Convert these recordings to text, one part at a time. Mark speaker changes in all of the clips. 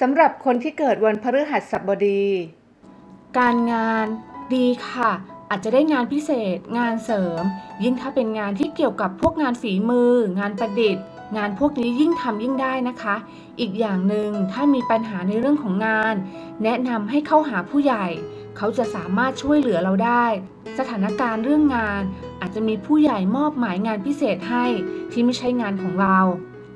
Speaker 1: สำหรับคนที่เกิดวันพฤหัสบดี
Speaker 2: การงานดีค่ะ อาจจะได้งานพิเศษ งานเสริม ยิ่งถ้าเป็นงานที่เกี่ยวกับพวกงานฝีมือ งานประดิษฐ์ งานพวกนี้ยิ่งทำยิ่งได้นะคะ อีกอย่างหนึ่งถ้ามีปัญหาในเรื่องของงาน แนะนำให้เข้าหาผู้ใหญ่ เขาจะสามารถช่วยเหลือเราได้ สถานการณ์เรื่องงาน อาจจะมีผู้ใหญ่มอบหมายงานพิเศษให้ที่ไม่ใช่งานของเรา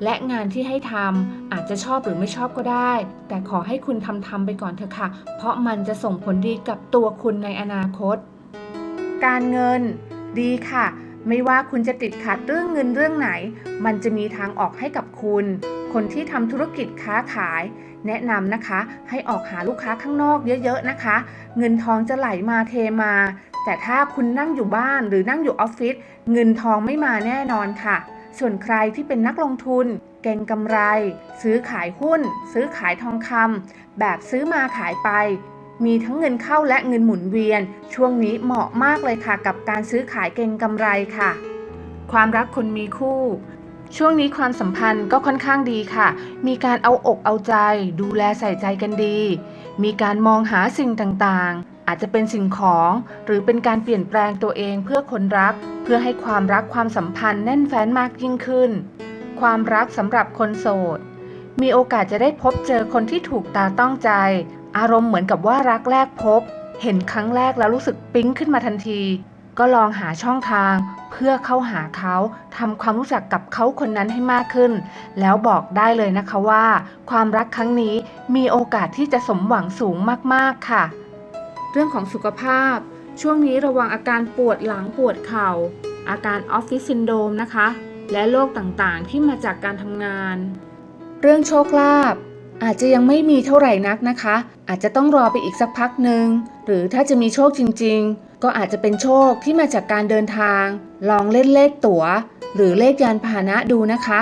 Speaker 2: และงานที่ให้ทำอาจจะชอบหรือไม่ชอบก็ได้ แต่ขอให้คุณทำทำไปก่อนเถอะค่ะ เพราะมันจะส่งผลดีกับตัวคุณในอนาคต
Speaker 1: การเงินดีค่ะ ไม่ว่าคุณจะติดขัดเรื่องเงินเรื่องไหน มันจะมีทางออกให้กับคุณ คนที่ทำธุรกิจค้าขาย แนะนำนะคะ ให้ออกหาลูกค้าข้างนอกเยอะๆนะคะ เงินทองจะไหลมาเทมา แต่ถ้าคุณนั่งอยู่บ้านหรือนั่งอยู่ออฟฟิศเงินทองไม่มาแน่นอนค่ะ ส่วนใครที่เป็นนักลงทุน เก่งกำไร ซื้อขายหุ้น ซื้อขายทองคำแบบซื้อมาขายไป มีทั้งเงินเข้าและเงินหมุนเวียน ช่วงนี้เหมาะมากเลยค่ะ กับการซื้อขายเก่งกำไรค่ะ ความรักคนมีคู่ ช่วงนี้ความสัมพันธ์ก็ค่อนข้างดีค่ะ มีการเอาอกเอาใจ ดูแลใส่ใจกันดี มีการมองหาสิ่งต่างๆ อาจจะเป็นสิ่งของ หรือเป็นการเปลี่ยนแปลงตัวเองเพื่อคนรัก เพื่อให้ความรักความสัมพันธ์แน่นแฟ้นมากยิ่งขึ้น ความรักสำหรับคนโสด มีโอกาสจะได้พบเจอคนที่ถูกตาต้องใจ อารมณ์เหมือนกับว่ารักแรกพบ เห็นครั้งแรกแล้วรู้สึกปิ๊งขึ้นมาทันที ก็ลองหาช่องทางเพื่อเข้าหาเขาทำความรู้จักกับเขาคนนั้นให้มากขึ้น แล้วบอกได้เลยนะคะว่า ความรักครั้งนี้มีโอกาสที่จะสมหวังสูงมากๆค่ะ เรื่องของสุขภาพ ช่วงนี้ระวังอาการปวดหลังปวดเข่า อาการออฟฟิศซินโดมนะคะ และโรคต่างๆ ที่มาจากการทำงาน เรื่องโชคลาภอาจจะยังไม่มีเท่าไหร่นักนะคะ อาจจะต้องรอไปอีกสักพักหนึ่งหรือถ้าจะมีโชคจริง ๆ ก็อาจจะเป็นโชคที่มาจากการเดินทาง ลองเล่นเลขตั๋ว หรือเลขยานพาหนะดูนะคะ